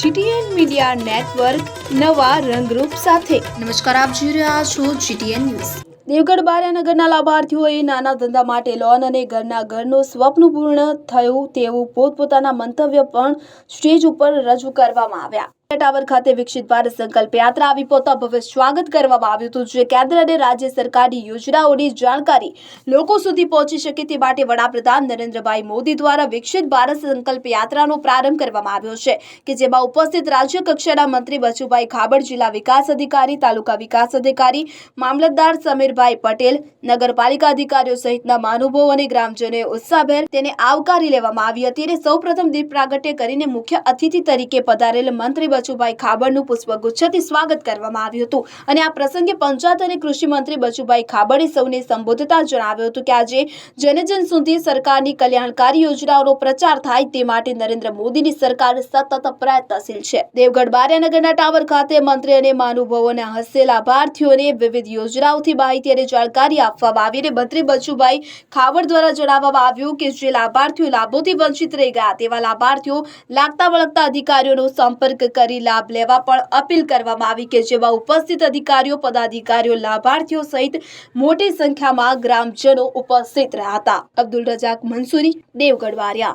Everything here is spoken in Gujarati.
જીટીએન મીડિયા નેટવર્ક નવા રંગરૂપ સાથે. નમસ્કાર આપ જોઈ રહ્યા છો જીટીએન ન્યૂઝ. દેવગઢ બારિયાનગરના લાભાર્થીઓએ નાના ધંધા માટે લોન અને ઘરના ઘરનું સ્વપ્ન પૂર્ણ થયું તેવું પોતપોતાના મંતવ્ય પણ સ્ટેજ ઉપર રજૂ કરવામાં આવ્યા. ટાવર ખાતે વિકસિત ભારત સંકલ્પ યાત્રા આવી પોતા ભવ્ય સ્વાગત કરવામાં આવ્યું હતું, જે કેન્દ્ર અને રાજ્ય સરકારની યોજનાઓની જાણકારી લોકો સુધી પહોંચી શકે તે માટે વડાપ્રધાન નરેન્દ્રભાઈ મોદી દ્વારા વિકસિત ભારત સંકલ્પ યાત્રાનો પ્રારંભ કરવામાં આવ્યો છે, કે જેમાં ઉપસ્થિત રાજ્ય કક્ષાના મંત્રી બચુભાઈ ખાબડ, જિલ્લા વિકાસ અધિકારી, તાલુકા વિકાસ અધિકારી, મામલતદાર સમીરભાઈ પટેલ, નગરપાલિકા અધિકારીઓ સહિતના મહાનુભાવો અને ગ્રામજનોએ ઉત્સાહભેર તેને આવકારી લેવામાં આવી હતી અને સૌપ્રથમ દીપ પ્રાગટ્ય કરીને મુખ્ય અતિથિ તરીકે પધારેલ મંત્રી બચુભાઈ ખાબડનું પુષ્પગુચ્છથી સ્વાગત કરવામાં આવ્યું હતું. અને આ પ્રસંગે પંચાયત અને કૃષિ મંત્રી બચુભાઈ ખાબડે સૌને સંબોધતા જણાવ્યું હતું કે આજે જનજન સુધી સરકારની કલ્યાણકારી યોજનાઓનો પ્રચાર થાય તે માટે નરેન્દ્ર મોદીની સરકાર સતત પ્રયત્નશીલ છે. દેવગઢ બારિયાનગરના ટાવર ખાતે મંત્રી અને મહાનુભાવોના હસ્તે લાભાર્થીઓને વિવિધ યોજનાઓથી માહિતી અને જાણકારી આપવામાં આવી અને મંત્રી બચુભાઈ ખાબડ દ્વારા જણાવવામાં આવ્યું કે જે લાભાર્થીઓ લાભોથી વંચિત રહી ગયા તેવા લાભાર્થીઓ લાગતા વળગતા અધિકારીઓનો સંપર્ક કરી લાભ લેવા પણ અપીલ કરવામાં આવી કે જેમાં ઉપસ્થિત અધિકારીઓ, પદાધિકારીઓ, લાભાર્થીઓ સહિત મોટી સંખ્યામાં ગ્રામજનો ઉપસ્થિત રહ્યા હતા. અબ્દુલ રજાક મંસૂરી દેવગઢ વારિયા